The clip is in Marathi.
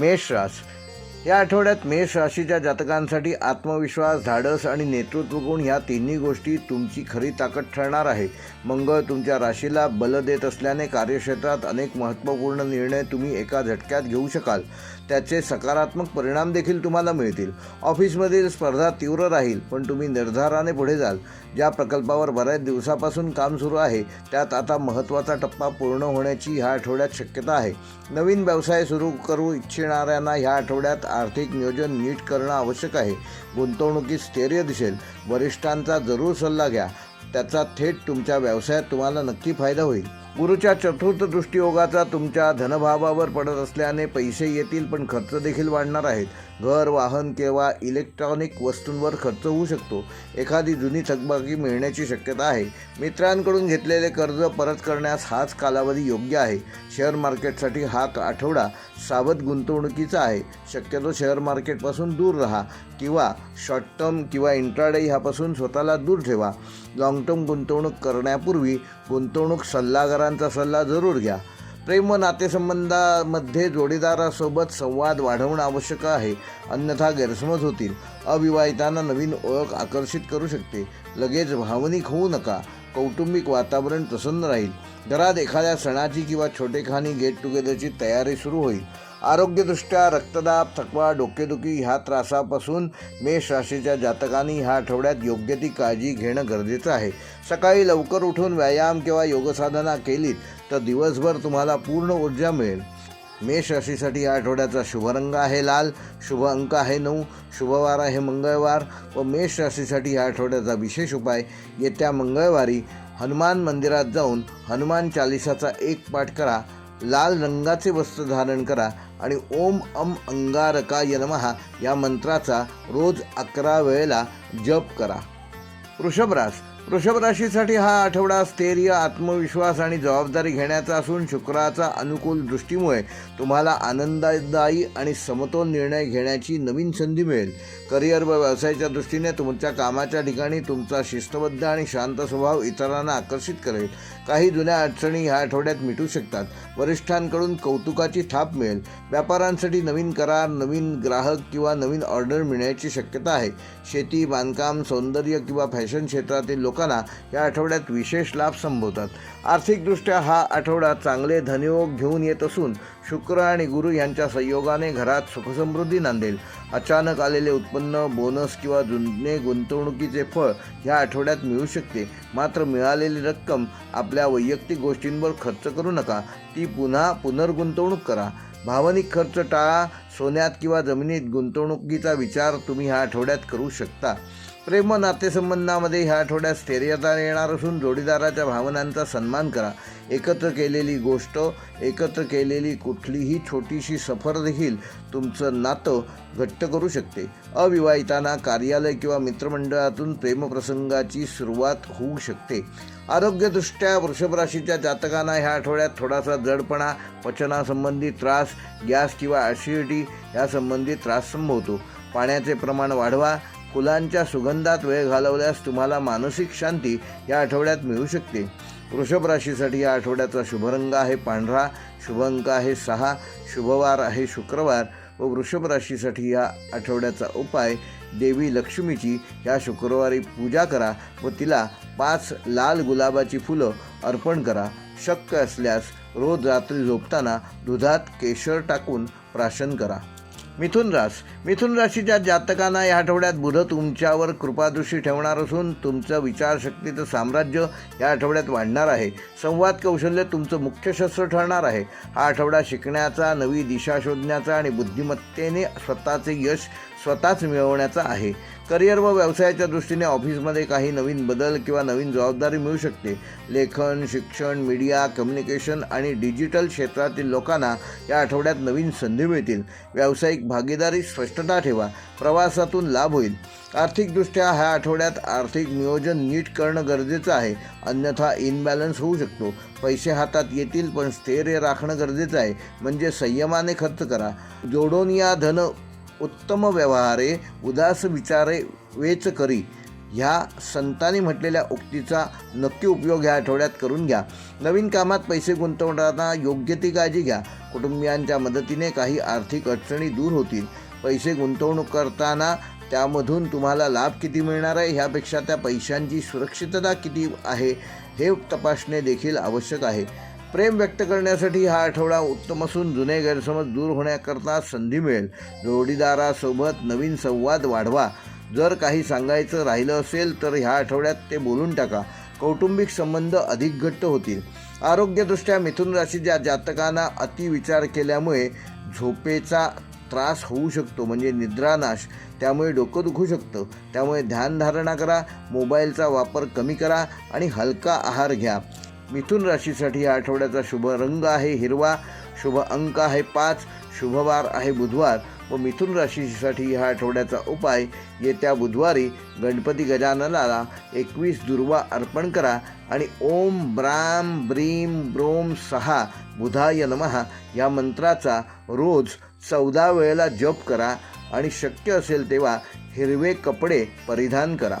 मेष रास या आठवड्यात मेष राशीच्या जातकांसाठी आत्मविश्वास धाडस आणि नेतृत्व गुण ह्या तिन्ही गोष्टी तुमची खरी ताकद ठरणार आहे. मंगळ तुमच्या राशीला बल देत असल्याने कार्यक्षेत्रात अनेक महत्त्वपूर्ण निर्णय तुम्ही एका झटक्यात घेऊ शकाल. त्याचे सकारात्मक परिणाम देखील तुम्हाला मिळतील. ऑफिसमधील स्पर्धा तीव्र राहील पण तुम्ही निर्धाराने पुढे जाल. ज्या प्रकल्पावर बऱ्याच दिवसापासून काम सुरू आहे त्यात आता महत्त्वाचा टप्पा पूर्ण होण्याची ह्या आठवड्यात शक्यता आहे. नवीन व्यवसाय सुरू करू इच्छिणाऱ्यांना ह्या आठवड्यात आर्थिक नियोजन नीट करणं आवश्यक आहे. गुंतवणुकीत स्थैर्य दिसेल. वरिष्ठांचा जरूर सल्ला घ्या. त्याचा थेट तुमच्या व्यवसायात तुम्हाला नक्की फायदा होईल. गुरुच्या चतुर्थ दृष्टियोगाचा तुमच्या धनभावावर पडत असल्याने पैसे येतील पण खर्च देखील वाढणार आहेत. घर वाहन किंवा इलेक्ट्रॉनिक वस्तूंवर खर्च होऊ शकतो. एखादी जुनी थकबाकी मिळण्याची शक्यता आहे. मित्रांकडून घेतलेले कर्ज परत करण्यास हाच कालावधी योग्य आहे. शेअर मार्केटसाठी हा आठवडा सावध गुंतवणुकीचा आहे. शक्यतो शेअर मार्केटपासून दूर राहा किंवा शॉर्ट टर्म किंवा इंट्राडे ह्यापासून स्वतःला दूर ठेवा. लाँग टर्म गुंतवणूक करण्यापूर्वी गुंतवणूक सल्लागार डॉक्टरांचा सल्ला जरूर घ्या. प्रेम व नातेसंबंधामध्ये जोडीदारासोबत संवाद वाढवणं आवश्यक आहे अन्यथा गैरसमज होतील. अविवाहितांना नवीन ओळख आकर्षित करू शकते. लगेच भावनिक होऊ नका. कौटुंबिक वातावरण प्रसन्न राहील. घरात एखाद्या सणाची किंवा छोटेखानी गेट टुगेदरची तयारी सुरू होईल. आरोग्यदृष्ट्या रक्तदाब थकवा डोकेदुखी ह्या त्रासापासून मेष राशीच्या जातकांनी ह्या आठवड्यात योग्य ती काळजी घेणं गरजेचं आहे. सकाळी लवकर उठून व्यायाम किंवा योगसाधना केलीत तर दिवसभर तुम्हाला पूर्ण ऊर्जा मिळेल. मेष राशीसाठी या आठवड्याचा शुभरंग आहे लाल शुभ अंक आहे नऊ शुभवार आहे मंगळवार व मेष राशीसाठी या आठवड्याचा विशेष उपाय येत्या मंगळवारी हनुमान मंदिरात जाऊन हनुमान चालिसाचा एक पाठ करा. लाल रंगाचे वस्त्र धारण करा आणि ओम अम अंगारका यनमहा या मंत्राचा रोज अकरा वेळेला जप करा. वृषभरास वृषभ राशीसाठी हा आठवडा स्थैर्य आत्मविश्वास आणि जबाबदारी घेण्याचा असून शुक्राचा अनुकूल दृष्टीमुळे तुम्हाला आनंददायी आणि समतोल निर्णय घेण्याची नवीन संधी मिळेल. करिअर व व्यवसायाच्या दृष्टीने तुमच्या कामाच्या ठिकाणी तुमचा शिस्तबद्ध आणि शांत स्वभाव इतरांना आकर्षित करेल. काही जुन्या अडचणी ह्या आठवड्यात मिटू शकतात. वरिष्ठांकडून कौतुकाची थाप मिळेल. व्यापारांसाठी नवीन करार नवीन ग्राहक किंवा नवीन ऑर्डर मिळण्याची शक्यता आहे. शेती बांधकाम सौंदर्य किंवा फॅशन क्षेत्रातील लोक लोकांना या आठवड्यात विशेष लाभ संभवतात. आर्थिकदृष्ट्या हा आठवडा चांगले धनयोग घेऊन येत असून शुक्र आणि गुरु यांच्या संयोगाने घरात सुखसमृद्धी नांदेल. अचानक आलेले उत्पन्न बोनस किंवा जुने गुंतवणुकीचे फळ ह्या आठवड्यात मिळू शकते. मात्र मिळालेली रक्कम आपल्या वैयक्तिक गोष्टींवर खर्च करू नका. ती पुन्हा पुनर्गुंतवणूक करा. भावनिक खर्च टाळा. सोन्यात किंवा जमिनीत गुंतवणुकीचा विचार तुम्ही ह्या आठवड्यात करू शकता. प्रेम नातेसंबंधामध्ये ह्या आठवड्यात स्थैर्यता येणार असून जोडीदाराच्या भावनांचा सन्मान करा. एकत्र केलेली गोष्ट एकत्र केलेली कुठलीही छोटीशी सफर देखील तुमचं नातं घट्ट करू शकते. अविवाहितांना कार्यालय किंवा मित्रमंडळातून प्रेमप्रसंगाची सुरुवात होऊ शकते. आरोग्यदृष्ट्या वृषभ राशीच्या जातकांना ह्या आठवड्यात थोडासा जडपणा पचनासंबंधी त्रास गॅस किंवा ॲसिडिटी यासंबंधी त्रास संभवतो. पाण्याचे प्रमाण वाढवा फुलांच्या सुगंधात वेळ घालवल्यास तुम्हाला मानसिक शांती या आठवड्यात मिळू शकते. वृषभ राशीसाठी या आठवड्याचा शुभरंग आहे पांढरा शुभ अंक आहे सहा शुभवार आहे शुक्रवार. व वृषभ राशीसाठी या आठवड्याचा उपाय देवी लक्ष्मीची या शुक्रवारी पूजा करा व तिला पाच लाल गुलाबाची फुलं अर्पण करा. शक्य असल्यास रोज रात्री झोपताना दुधात केशर टाकून प्राशन करा. मिथुन रास. मिथुन राशीच्या जातकांना या आठवड्यात बुध तुमच्यावर कृपादृष्टी ठेवणार असून तुमचं विचारशक्तीचं साम्राज्य या आठवड्यात वाढणार आहे. संवाद कौशल्य तुमचं मुख्य शस्त्र ठरणार आहे. हा आठवडा शिकण्याचा नवी दिशा शोधण्याचा आणि बुद्धिमत्तेने स्वतःचे यश स्वतःच मिळवण्याचा आहे. करिअर व व्यवसायाच्या दृष्टीने ऑफिसमध्ये काही नवीन बदल किंवा नवीन जबाबदारी मिळू शकते. लेखन शिक्षण मीडिया कम्युनिकेशन आणि डिजिटल क्षेत्रातील लोकांना या आठवड्यात नवीन संधी मिळतील. व्यावसायिक भागीदारी स्पष्टता ठेवा. प्रवासातून लाभ होईल. आर्थिकदृष्ट्या ह्या आठवड्यात आर्थिक नियोजन नीट करणं गरजेचं आहे. अन्यथा इनबॅलन्स होऊ शकतो. पैसे हातात येतील पण स्थैर्य राखणं गरजेचं आहे. म्हणजे संयमाने खर्च करा. जोडून या धन उत्तम व्यवहारे उदास विचारे वेच करी. ह्या संतांनी म्हटलेल्या उक्तीचा नक्की उपयोग ह्या आठवड्यात करून घ्या. नवीन कामात पैसे गुंतवताना योग्य ती काळजी घ्या. कुटुंबियांच्या मदतीने काही आर्थिक अडचणी दूर होतील. पैसे गुंतवणूक करताना त्यामधून तुम्हाला लाभ किती मिळणार आहे ह्यापेक्षा त्या पैशांची सुरक्षितता किती आहे हे तपासणे देखील आवश्यक आहे. प्रेम व्यक्त करण्यासाठी हा आठवडा उत्तम असून जुने गैरसमज दूर होण्याकरता संधी मिळेल. जोडीदारासोबत नवीन संवाद वाढवा. जर काही सांगायचं राहिलं असेल तर ह्या आठवड्यात ते बोलून टाका. कौटुंबिक संबंध अधिक घट्ट होतील. आरोग्यदृष्ट्या मिथुन राशीच्या जातकांना अतिविचार केल्यामुळे झोपेचा त्रास होऊ शकतो म्हणजे निद्रानाश. त्यामुळे डोकं दुखू शकतं. त्यामुळे ध्यानधारणा करा मोबाईलचा वापर कमी करा आणि हलका आहार घ्या. मिथुन राशीसाठी या आठवड्याचा शुभ रंग आहे हिरवा शुभ अंक आहे पाच शुभवार आहे बुधवार. व मिथुन राशीसाठी ह्या आठवड्याचा उपाय येत्या बुधवारी गणपती गजाननाला एकवीस दुर्वा अर्पण करा आणि ओम ब्राम ब्रीम ब्रोम सहा बुधाय नमहा या मंत्राचा रोज चौदा वेळेला जप करा आणि शक्य असेल तेव्हा हिरवे कपडे परिधान करा.